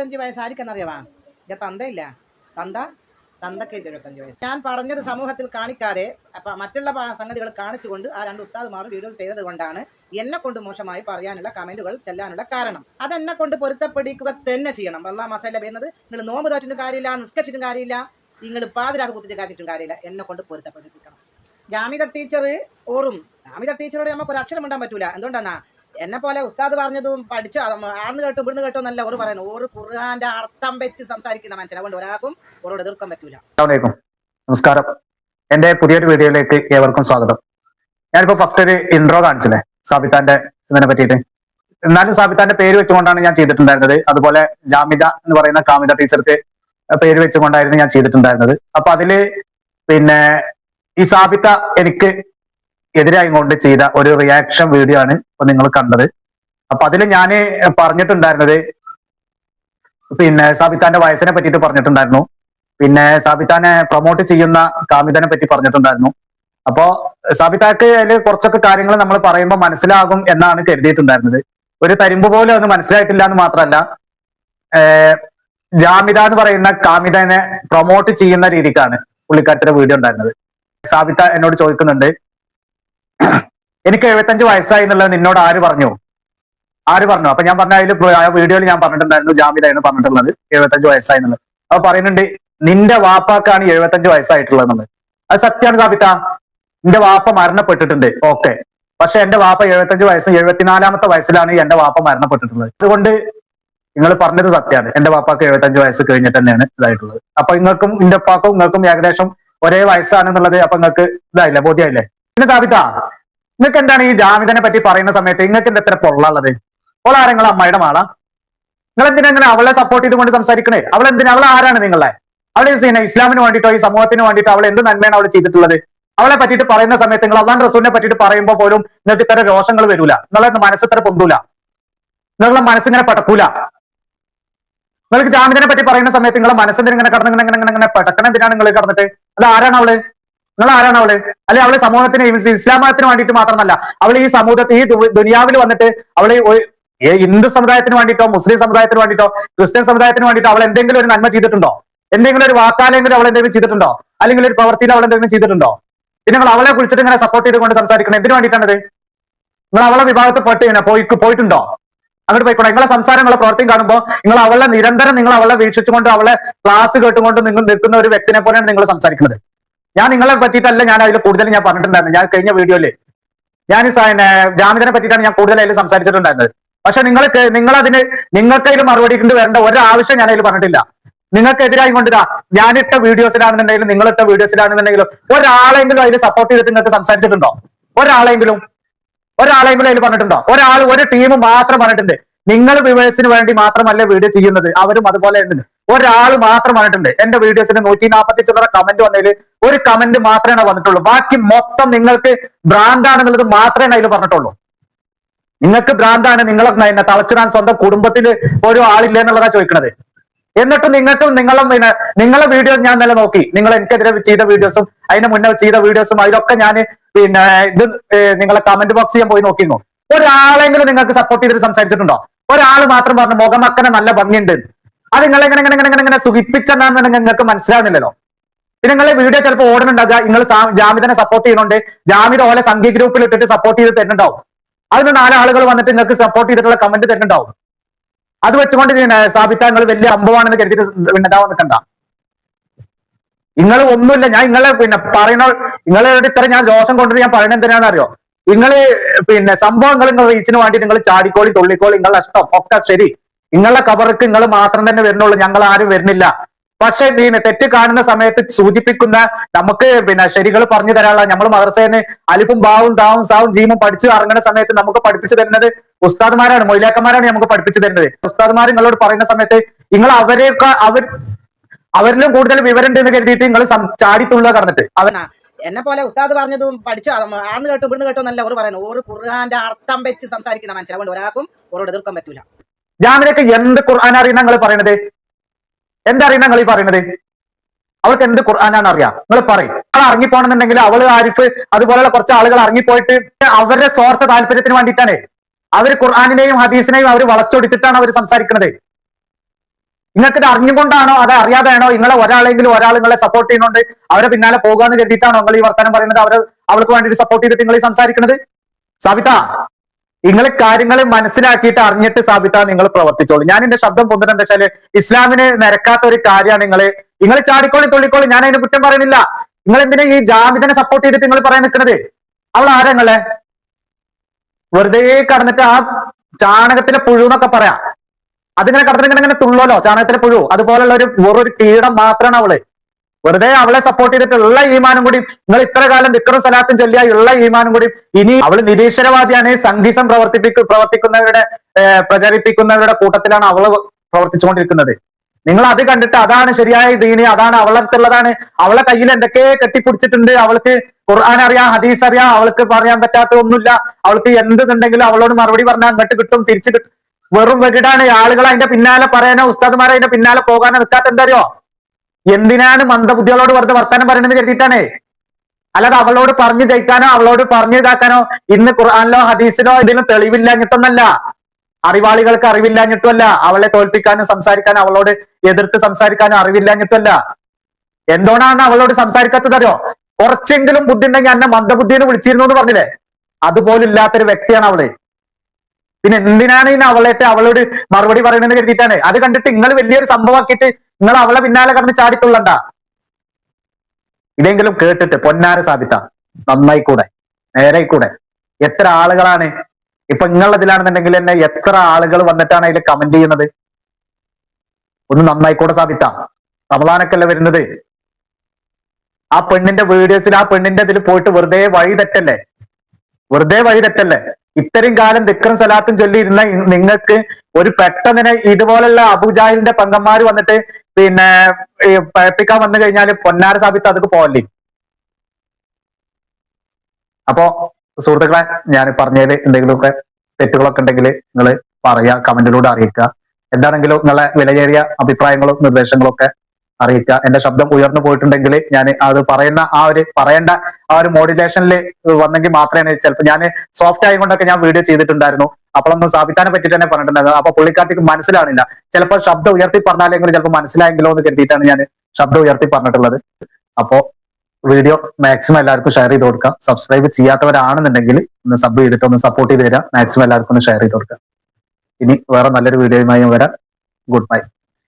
ഇരുപത്തഞ്ച് വയസ്സ്. ആർക്കെന്നറിയാവാ എന്റെ തന്തയില്ല. തന്ത? തന്തക്ക് ഇരുപത്തഞ്ച് വയസ്സ്. ഞാൻ പറഞ്ഞത് സമൂഹത്തിൽ കാണിക്കാതെ അപ്പൊ മറ്റുള്ള സംഗതികൾ കാണിച്ചുകൊണ്ട് ആ രണ്ട് ഉസ്താദുമാർ വീഡിയോസ് ചെയ്തത് കൊണ്ടാണ് എന്നെ കൊണ്ട് മോശമായി പറയാനുള്ള കമന്റുകൾ ചെല്ലാനുള്ള കാരണം. അതെന്നെ കൊണ്ട് പൊരുത്തപ്പെടിക്കുക തന്നെ ചെയ്യണം. വല്ല മസാല വരുന്നത് നിങ്ങൾ നോമ്പ് തോറ്റിട്ടും കാര്യമില്ല നിസ്കരിച്ചിട്ടും കാര്യമില്ല നിങ്ങൾ പാതിരാക്ക് കുത്തിച്ച് കാത്തിട്ടും കാര്യമില്ല. എന്നെ കൊണ്ട് പൊരുത്തപ്പെടിപ്പിക്കണം. ജാമിത ടീച്ചർ ഓറും. ജാമിത ടീച്ചറോട് നമുക്ക് ഒരു അക്ഷരം ഉണ്ടാൻ പറ്റൂല. എന്തുകൊണ്ടാ എന്നെ പോലെ ഉസ്താദ് പറഞ്ഞതും പഠിച്ച ആർന്ന് കേട്ടോ ഇവിടുന്ന് കേട്ടോ എന്നല്ല ഓറ് പറയുന്നു ഓറ് ഖുർആന്റെ അർത്ഥം വെച്ച് സംസാരിക്കുന്ന മനുഷ്യൻ അതുകൊണ്ട് ഒരാൾക്കും ഓരോട് എതിർക്കാൻ പറ്റൂല. നമസ്കാരം. എന്റെ പുതിയൊരു വീഡിയോയിലേക്ക് ഏവർക്കും സ്വാഗതം. ഞാനിപ്പോ ഫസ്റ്റ് ഒരു ഇൻട്രോ കാണിച്ചില്ലേ സാബിത്താന്റെ ഇതിനെ പറ്റിയിട്ട്. എന്നാലും സാബിത്താന്റെ പേര് വെച്ചുകൊണ്ടാണ് ഞാൻ ചെയ്തിട്ടുണ്ടായിരുന്നത്. അതുപോലെ ജാമിത എന്ന് പറയുന്ന കാമിത ടീച്ചർക്ക് പേര് വെച്ചുകൊണ്ടായിരുന്നു ഞാൻ ചെയ്തിട്ടുണ്ടായിരുന്നത്. അപ്പൊ അതിൽ പിന്നെ ഈ സാബിത്ത എനിക്ക് എതിരായി കൊണ്ട് ചെയ്ത ഒരു റിയാക്ഷൻ വീഡിയോ ആണ് ഇപ്പൊ നിങ്ങൾ കണ്ടത്. അപ്പൊ അതിൽ ഞാൻ പറഞ്ഞിട്ടുണ്ടായിരുന്നത് പിന്നെ സാബിത്താന്റെ വയസ്സിനെ പറ്റിയിട്ട് പറഞ്ഞിട്ടുണ്ടായിരുന്നു. പിന്നെ സാബിത്താനെ പ്രൊമോട്ട് ചെയ്യുന്ന കാമിതനെ പറ്റി പറഞ്ഞിട്ടുണ്ടായിരുന്നു. അപ്പോ സാബിത്താക്ക് അതിൽ കുറച്ചൊക്കെ കാര്യങ്ങൾ നമ്മൾ പറയുമ്പോൾ മനസ്സിലാകും എന്നാണ് കരുതിയിട്ടുണ്ടായിരുന്നത്. ഒരു തരിമ്പ് പോലും അത് മനസ്സിലായിട്ടില്ല എന്ന് മാത്രമല്ല ജാമിത എന്ന് പറയുന്ന കാമിതനെ പ്രൊമോട്ട് ചെയ്യുന്ന രീതിക്കാണ് പുള്ളിക്കാരത്തിന്റെ വീഡിയോ ഉണ്ടായിരുന്നത്. സാബിത്ത എന്നോട് ചോദിക്കുന്നുണ്ട് എനിക്ക് എഴുപത്തഞ്ച് വയസ്സായി എന്നുള്ളത് നിന്നോട് ആര് പറഞ്ഞു? ആര് പറഞ്ഞു? അപ്പൊ ഞാൻ പറഞ്ഞ അതിൽ വീഡിയോയിൽ ഞാൻ പറഞ്ഞിട്ടുണ്ടായിരുന്നു ജാമ്യതയാണ് പറഞ്ഞിട്ടുള്ളത് എഴുപത്തഞ്ച് വയസ്സായി എന്നുള്ളത്. അപ്പൊ പറയുന്നുണ്ട് നിന്റെ വാപ്പാക്കാണ് എഴുപത്തഞ്ച് വയസ്സായിട്ടുള്ളത്. എന്നുള്ളത് അത് സത്യമാണ് സാബിത്ത നിന്റെ വാപ്പ മരണപ്പെട്ടിട്ടുണ്ട്. ഓക്കെ. പക്ഷെ എന്റെ വാപ്പ എഴുപത്തഞ്ച് വയസ്സ് എഴുപത്തിനാലാമത്തെ വയസ്സിലാണ് എന്റെ വാപ്പ മരണപ്പെട്ടിട്ടുള്ളത്. അതുകൊണ്ട് നിങ്ങൾ പറഞ്ഞത് സത്യമാണ്. എന്റെ വാപ്പാക്ക് എഴുപത്തഞ്ച് വയസ്സ് കഴിഞ്ഞിട്ട് തന്നെയാണ് ഇതായിട്ടുള്ളത്. അപ്പൊ നിങ്ങൾക്കും നിന്റെ ഉപ്പാക്കും നിങ്ങൾക്കും ഏകദേശം ഒരേ വയസ്സാണെന്നുള്ളത് അപ്പൊ നിങ്ങൾക്ക് ഇതായില്ലേ ബോധ്യമായില്ലേ പിന്നെ സാബിത്ത നിങ്ങൾക്ക് എന്താണ് ഈ ജാമിതനെ പറ്റി പറയുന്ന സമയത്ത് നിങ്ങൾക്ക് എന്താ എത്ര പൊള്ളുള്ളത്? ഓൾ ആരെങ്കിലും അമ്മയുടെ മാളാ? നിങ്ങൾ എന്തിനാ അവളെ സപ്പോർട്ട് ചെയ്തുകൊണ്ട് സംസാരിക്കണേ? അവൾ എന്തിനാ? അവൾ ആരാണ് നിങ്ങളെ? പിന്നെ ഇസ്ലാമിന് വേണ്ടിയിട്ടോ ഈ സമൂഹത്തിന് വേണ്ടിയിട്ടോ അവൾ എന്ത് നന്മയാണ് അവൾ ചെയ്തിട്ടുള്ളത്? അവളെ പറ്റിയിട്ട് പറയുന്ന സമയത്ത് നിങ്ങൾ അള്ളാൻ റസൂലിനെ പറ്റിയിട്ട് പറയുമ്പോൾ പോലും നിങ്ങൾക്ക് ഇത്ര രോഷങ്ങൾ വരൂല. നിങ്ങളെ മനസ്സ് ഇത്ര പൊന്തൂല. നിങ്ങളുടെ മനസ്സിങ്ങനെ പടക്കൂല. നിങ്ങൾക്ക് ജാമിദിനെ പറ്റി പറയുന്ന സമയത്ത് നിങ്ങളെ മനസ്സിന് ഇങ്ങനെ കടന്ന് ഇങ്ങനെ ഇങ്ങനെ ഇങ്ങനെ പടക്കണം എന്തിനാണ് നിങ്ങൾ കടന്നിട്ട്? അത് ആരാണ് അവൾ? നിങ്ങൾ ആരാണ് അവൾ അല്ലെ അവൾ സമൂഹത്തിന് ഇസ്ലാം മതത്തിന് വേണ്ടിയിട്ട് മാത്രമല്ല അവൾ ഈ സമൂഹത്തിൽ ഈ ദുനിയാവിൽ വന്നിട്ട് അവൾ ഹിന്ദു സമുദായത്തിന് വേണ്ടിയിട്ടോ മുസ്ലിം സമുദായത്തിന് വേണ്ടിയിട്ടോ ക്രിസ്ത്യൻ സമുദായത്തിന് വേണ്ടിയിട്ടോ അവൾ എന്തെങ്കിലും ഒരു നന്മ ചെയ്തിട്ടുണ്ടോ? എന്തെങ്കിലും ഒരു വാക്കാലെങ്കിലും അവൾ എന്തെങ്കിലും ചെയ്തിട്ടുണ്ടോ? അല്ലെങ്കിൽ ഒരു പ്രവൃത്തിയിൽ അവൾ എന്തെങ്കിലും ചെയ്തിട്ടുണ്ടോ? പിന്നെ നിങ്ങൾ അവളെ കുറിച്ചിട്ട് ഇങ്ങനെ സപ്പോർട്ട് ചെയ്തുകൊണ്ട് സംസാരിക്കണം. എന്തിനു വേണ്ടിയിട്ടാണത്? നിങ്ങൾ അവളെ വിഭാഗത്തിൽ പെട്ട് ഇങ്ങനെ പോയി പോയിട്ടുണ്ടോ? അങ്ങോട്ട് പോയിക്കോട്ടെ നിങ്ങളെ സംസാരം നിങ്ങളെ പ്രവർത്തി കാണുമ്പോൾ നിങ്ങൾ അവളെ നിരന്തരം നിങ്ങൾ അവളെ വീക്ഷിച്ചുകൊണ്ട് അവളെ ക്ലാസ് കേട്ടുകൊണ്ട് നിങ്ങൾ നിൽക്കുന്ന ഒരു വ്യക്തിനെ പോലെയാണ് നിങ്ങൾ സംസാരിക്കുന്നത്. ഞാൻ നിങ്ങളെ പറ്റിയിട്ടല്ല ഞാൻ അതിൽ കൂടുതൽ ഞാൻ പറഞ്ഞിട്ടുണ്ടായിരുന്നു ഞാൻ കഴിഞ്ഞ വീഡിയോയിൽ ഞാൻ ജാമിദിനെ പറ്റിയിട്ടാണ് ഞാൻ കൂടുതൽ അതിൽ സംസാരിച്ചിട്ടുണ്ടായിരുന്നത്. പക്ഷെ നിങ്ങൾക്ക് നിങ്ങൾ അതിന് നിങ്ങൾക്ക് അതിൽ മറുപടി കൊണ്ട് വരേണ്ട ഒരാവശ്യം ഞാൻ അതിൽ പറഞ്ഞിട്ടില്ല. നിങ്ങൾക്കെതിരായി കൊണ്ടിതാ ഞാനിട്ട വീഡിയോസിലാണെന്നുണ്ടെങ്കിലും നിങ്ങളിട്ട വീഡിയോസിലാണെന്നുണ്ടെങ്കിലും ഒരാളെങ്കിലും അതിൽ സപ്പോർട്ട് ചെയ്തിട്ട് നിങ്ങൾക്ക് സംസാരിച്ചിട്ടുണ്ടോ? ഒരാളെങ്കിലും ഒരാളെങ്കിലും അതിൽ പറഞ്ഞിട്ടുണ്ടോ? ഒരാൾ ഒരു ടീം മാത്രം പറഞ്ഞിട്ടുണ്ട്. നിങ്ങൾ വിവേഴ്സിന് വേണ്ടി മാത്രമല്ല വീഡിയോ ചെയ്യുന്നത്. അവരും അതുപോലെ ഉണ്ട് ഒരാൾ മാത്രം വന്നിട്ടുണ്ട്. എന്റെ വീഡിയോസിന് നൂറ്റി നാൽപ്പത്തി ചില്ലറ കമന്റ് വന്നതിൽ ഒരു കമന്റ് മാത്രമേ വന്നിട്ടുള്ളൂ. ബാക്കി മൊത്തം നിങ്ങൾക്ക് ഭ്രാന്താണെന്നുള്ളത് മാത്രമേ അതിൽ പറഞ്ഞിട്ടുള്ളൂ. നിങ്ങൾക്ക് ഭ്രാന്താണ് നിങ്ങളെ പിന്നെ തളച്ചിടാൻ സ്വന്തം കുടുംബത്തിൽ ഒരു ആളില്ല എന്നുള്ളതാ ചോദിക്കണത്. എന്നിട്ട് നിങ്ങൾക്കും നിങ്ങളും പിന്നെ നിങ്ങളെ വീഡിയോസ് ഞാൻ നല്ല നോക്കി. നിങ്ങൾ എനിക്കെതിരെ ചെയ്ത വീഡിയോസും അതിന് മുന്നേ ചെയ്ത വീഡിയോസും അതിലൊക്കെ ഞാൻ പിന്നെ ഇത് നിങ്ങളെ കമന്റ് ബോക്സ് ഞാൻ പോയി നോക്കിയിരുന്നു. ഒരാളെങ്കിലും നിങ്ങൾക്ക് സപ്പോർട്ട് ചെയ്തിട്ട് സംസാരിച്ചിട്ടുണ്ടോ? ഒരാൾ മാത്രം പറഞ്ഞു മുഖമക്കനെ നല്ല ഭംഗിയുണ്ട്. അത് നിങ്ങളെ ഇങ്ങനെ ഇങ്ങനെ ഇങ്ങനെ ഇങ്ങനെ സുഖിപ്പിച്ചെന്നാണെന്ന് നിങ്ങൾക്ക് മനസ്സിലാവുന്നില്ലല്ലോ. പിന്നെ നിങ്ങളെ വീഡിയോ ചിലപ്പോൾ ഓടുന്നുണ്ടാകുക നിങ്ങൾ ജാമിതനെ സപ്പോർട്ട് ചെയ്യുന്നുണ്ട് ജാമിത ഓലെ സംഘി ഗ്രൂപ്പിൽ ഇട്ടിട്ട് സപ്പോർട്ട് ചെയ്ത് തരുന്നുണ്ടാവും. അതിന് നാലാളുകൾ വന്നിട്ട് നിങ്ങൾക്ക് സപ്പോർട്ട് ചെയ്തിട്ടുള്ള കമന്റ് തരുന്നുണ്ടാവും. അത് വെച്ചുകൊണ്ട് സ്ഥാപിത്ത നിങ്ങൾ വലിയ സംഭവമാണെന്ന് കരുതിയിട്ട് പിന്നെ നിൽക്കണ്ട നിങ്ങൾ ഒന്നുമില്ല ഞാൻ നിങ്ങളെ പിന്നെ പറയുന്ന നിങ്ങളോട് ഇത്ര ഞാൻ ദോഷം കൊണ്ടിട്ട് ഞാൻ പറയുന്നത് എന്തിനാണെന്ന് അറിയോ? നിങ്ങൾ പിന്നെ സംഭവങ്ങൾ നിങ്ങൾ റീച്ചിന് വേണ്ടി നിങ്ങൾ ചാടിക്കോളി തുള്ളിക്കോളി നിങ്ങളുടെ നഷ്ടം ഒക്കെ ശരി. നിങ്ങളുടെ കബറക്ക് നിങ്ങൾ മാത്രം തന്നെ വരുന്നുള്ളൂ. ഞങ്ങൾ ആരും വരുന്നില്ല. പക്ഷെ തെറ്റ് കാണുന്ന സമയത്ത് സൂചിപ്പിക്കുന്ന നമുക്ക് പിന്നെ ശരികൾ പറഞ്ഞു തരാനുള്ള നമ്മൾ മദർസേന്ന് അലിഫും ബാവും ദാവും സാവും ജീമും പഠിച്ചു ഇറങ്ങുന്ന സമയത്ത് നമുക്ക് പഠിപ്പിച്ചു തരുന്നത് ഉസ്താദ്മാരാണ് മൊയിലാക്കന്മാരാണ് നമുക്ക് പഠിപ്പിച്ചു തരുന്നത്. ഉസ്താദ്മാർ നിങ്ങളോട് പറയുന്ന സമയത്ത് നിങ്ങൾ അവരെയൊക്കെ അവർ അവരിലും കൂടുതൽ വിവരം എന്ന് കരുതിയിട്ട് നിങ്ങൾ ചാടിത്തുള്ള കടന്നിട്ട്. അവനാ എന്നെ പോലെ ഉസ്താദ് പറഞ്ഞതും പഠിച്ചു. ആന്ന് കേട്ടോ ഇവിടുന്ന് കേട്ടോ എന്നല്ല അവർ പറയുന്നു ഓർ ഖുർആന്റെ അർത്ഥം വെച്ച് സംസാരിക്കുന്ന മനുഷ്യൻ അതുകൊണ്ട് ഒരാൾക്കും ഓരോട് എതിർക്കാൻ പറ്റൂല. ജാമിനൊക്കെ എന്ത് ഖുർആൻ അറിയുന്ന നിങ്ങൾ പറയണത്? എന്തറിയുന്ന നിങ്ങൾ ഈ പറയണത്? അവൾക്ക് എന്ത് ഖുർആനാണ് അറിയാം? നിങ്ങൾ പറയും. അവൾ ഇറങ്ങിപ്പോണെന്നുണ്ടെങ്കിൽ അവൾ ആരിഫ് അതുപോലെയുള്ള കുറച്ച് ആളുകൾ ഇറങ്ങിപ്പോയിട്ട് അവരുടെ സ്വാർത്ഥ താല്പര്യത്തിന് വേണ്ടിയിട്ടാണ്. അവർ ഖുർആാനിനെയും ഹദീസിനെയും അവർ വളച്ചൊടിച്ചിട്ടാണ് അവർ സംസാരിക്കുന്നത് നിങ്ങൾക്ക് ഇത് അറിഞ്ഞുകൊണ്ടാണോ? അത് അറിയാതെയാണോ? നിങ്ങളെ ഒരാളെങ്കിലും ഒരാൾ നിങ്ങളെ സപ്പോർട്ട് ചെയ്യുന്നുണ്ട്. അവരെ പിന്നാലെ പോകാന്ന് കരുതിയിട്ടാണോ നിങ്ങൾ ഈ വർത്തമാനം പറയുന്നത്? അവർ അവൾക്ക് വേണ്ടിയിട്ട് സപ്പോർട്ട് ചെയ്തിട്ട് നിങ്ങൾ ഈ സംസാരിക്കുന്നത് സാബിത നിങ്ങൾ കാര്യങ്ങളെ മനസ്സിലാക്കിയിട്ട് അറിഞ്ഞിട്ട് സാബിത്താ നിങ്ങൾ പ്രവർത്തിച്ചോളൂ. ഞാൻ എന്റെ ശബ്ദം പൊന്നിട്ട് എന്താ വെച്ചാൽ ഇസ്ലാമിനെ നിരക്കാത്ത ഒരു കാര്യമാണ് നിങ്ങൾ നിങ്ങൾ ചാടിക്കോളി തുള്ളിക്കോളി ഞാൻ അതിന് കുറ്റം പറയുന്നില്ല. നിങ്ങൾ എന്തിനാ ഈ ജാമിദിനെ സപ്പോർട്ട് ചെയ്തിട്ട് നിങ്ങൾ പറയാൻ നിൽക്കുന്നത് അവൾ ആരാ വെറുതെ കടന്നിട്ട് ആ ചാണകത്തിലെ പുഴു എന്നൊക്കെ പറയാം. അതിങ്ങനെ കടന്നിട്ട് ഇങ്ങനെ ഇങ്ങനെ തുള്ളോലോ ചാണകത്തിലെ പുഴു. അതുപോലുള്ള ഒരു വെറൊരു കീടം മാത്രമാണ് അവൾ. വെറുതെ അവളെ സപ്പോർട്ട് ചെയ്തിട്ടുള്ള ഈമാനും കൂടി. നിങ്ങൾ ഇത്ര കാലം വിക്രം സലാത്തും ചെല്ലിയ ഉള്ള ഈമാനും കൂടി. ഇനി അവൾ നിരീശ്വരവാദിയാണ്. സംഗീസം പ്രവർത്തിപ്പിക്കും പ്രവർത്തിക്കുന്നവരുടെ പ്രചരിപ്പിക്കുന്നവരുടെ കൂട്ടത്തിലാണ് അവൾ പ്രവർത്തിച്ചുകൊണ്ടിരിക്കുന്നത്. നിങ്ങൾ അത് കണ്ടിട്ട് അതാണ് ശരിയായ ദീനി അതാണ് അവളടുത്തുള്ളതാണ് അവളെ കയ്യിൽ എന്തൊക്കെ കെട്ടിപ്പിടിച്ചിട്ടുണ്ട്. അവൾക്ക് ഖുർആൻ അറിയാം ഹദീസ് അറിയാം അവൾക്ക് പറയാൻ പറ്റാത്ത ഒന്നുമില്ല. അവൾക്ക് എന്തുണ്ടെങ്കിലും അവളോട് മറുപടി പറഞ്ഞാൽ അങ്ങോട്ട് കിട്ടും തിരിച്ചു കിട്ടും. വെറും വെകിടാണ്. ആളുകൾ അതിന്റെ പിന്നാലെ പറയാനോ ഉസ്താദ്മാരെ അതിന്റെ പിന്നാലെ പോകാനോ നിൽക്കാത്ത എന്തറിയോ എന്തിനാണ് മന്ദബുദ്ധികളോട് വെറുതെ വർത്താനം പറയണമെന്ന് കരുതിയിട്ടാണേ? അല്ലാതെ അവളോട് പറഞ്ഞു ജയിക്കാനോ അവളോട് പറഞ്ഞു ഇതാക്കാനോ ഇന്ന് ഖുർആാനിലോ ഹദീസിലോ ഇതിലും തെളിവില്ലാഞ്ഞിട്ടൊന്നല്ല. അറിവാളികൾക്ക് അറിവില്ലാഞ്ഞിട്ടുമല്ല. അവളെ തോൽപ്പിക്കാനും സംസാരിക്കാനും അവളോട് എതിർത്ത് സംസാരിക്കാനും അറിവില്ലാഞ്ഞിട്ടല്ല. എന്തുകൊണ്ടാണ് അവളോട് സംസാരിക്കാത്തത് അറിയോ? കുറച്ചെങ്കിലും ബുദ്ധി ഉണ്ടെങ്കിൽ എന്നെ മന്ദബുദ്ധിയെന്ന് വിളിച്ചിരുന്നു എന്ന് പറഞ്ഞില്ലേ? അതുപോലും ഇല്ലാത്തൊരു വ്യക്തിയാണ് അവൾ. പിന്നെ എന്തിനാണ് ഇനി അവളായിട്ട് അവളോട് മറുപടി പറയണമെന്ന് കരുതിയിട്ടാണ്? അത് കണ്ടിട്ട് നിങ്ങൾ വലിയൊരു സംഭവമാക്കിയിട്ട് നിങ്ങൾ അവളെ പിന്നാലെ കടന്ന് ചാടിത്തുള്ളണ്ട ഇതെങ്കിലും കേട്ടിട്ട് പൊന്നാര സാധിത്ത നന്നായി കൂടെ നേരെ കൂടെ എത്ര ആളുകളാണ്? ഇപ്പൊ നിങ്ങളതിലാണെന്നുണ്ടെങ്കിൽ തന്നെ എത്ര ആളുകൾ വന്നിട്ടാണ് അതിൽ കമന്റ് ചെയ്യുന്നത്? ഒന്ന് നന്നായിക്കൂടെ സാധിത്ത റമദാനൊക്കെ വരുന്നത്? ആ പെണ്ണിന്റെ വീഡിയോസിൽ ആ പെണ്ണിന്റെ ഇതിൽ പോയിട്ട് വെറുതെ വഴി തെറ്റല്ലേ? വെറുതെ വഴി തെറ്റല്ലേ? ഇത്രയും കാലം ദിക്രം സലാത്തും ചൊല്ലിയിരുന്ന നിങ്ങൾക്ക് ഒരു പെട്ടെന്ന് ഇതുപോലുള്ള അബുജാഹിലിന്റെ പങ്കന്മാർ വന്നിട്ട് പിന്നെ പഴപ്പിക്കാൻ വന്നു കഴിഞ്ഞാൽ പൊന്നാര സാബിത്ത് അതൊക്കെ പോകല്ലേ അപ്പോ സുഹൃത്തുക്കളെ ഞാൻ പറഞ്ഞതിൽ എന്തെങ്കിലുമൊക്കെ തെറ്റുകളൊക്കെ ഉണ്ടെങ്കിൽ നിങ്ങൾ പറയുക കമന്റിലൂടെ അറിയിക്കുക. എന്താണെങ്കിലും നിങ്ങളെ വിലയേറിയ അഭിപ്രായങ്ങളും നിർദ്ദേശങ്ങളും ഒക്കെ അറിയിക്കുക. എന്റെ ശബ്ദം ഉയർന്നു പോയിട്ടുണ്ടെങ്കിൽ ഞാൻ അത് പറയുന്ന ആ ഒരു പറയേണ്ട ആ ഒരു മോഡുലേഷനിൽ വന്നെങ്കിൽ മാത്രമേ ചിലപ്പോൾ ഞാൻ സോഫ്റ്റ് ആയതുകൊണ്ടൊക്കെ ഞാൻ വീഡിയോ ചെയ്തിട്ടുണ്ടായിരുന്നു. അപ്പോഴൊന്നും സാബിത്താനെ പറ്റിയിട്ട് തന്നെ പറഞ്ഞിട്ടുണ്ടായിരുന്നു. അപ്പൊ പുള്ളിക്കാർക്ക് മനസ്സിലാണില്ല ചിലപ്പോൾ ശബ്ദം ഉയർത്തി പറഞ്ഞാലെങ്കിലും ചിലപ്പോൾ മനസ്സിലായെങ്കിലോ എന്ന് കരുതിയിട്ടാണ് ഞാൻ ശബ്ദം ഉയർത്തി പറഞ്ഞിട്ടുള്ളത്. അപ്പോ വീഡിയോ മാക്സിമം എല്ലാവർക്കും ഷെയർ ചെയ്ത് കൊടുക്കാം സബ്സ്ക്രൈബ് ചെയ്യാത്തവരാണെന്നുണ്ടെങ്കിൽ ഒന്ന് സബ് ചെയ്തിട്ട് ഒന്ന് സപ്പോർട്ട് ചെയ്ത് തരാം മാക്സിമം എല്ലാവർക്കും ഒന്ന് ഷെയർ ചെയ്ത് കൊടുക്കുക. ഇനി വേറെ നല്ലൊരു വീഡിയോയുമായി വരാം. Good bye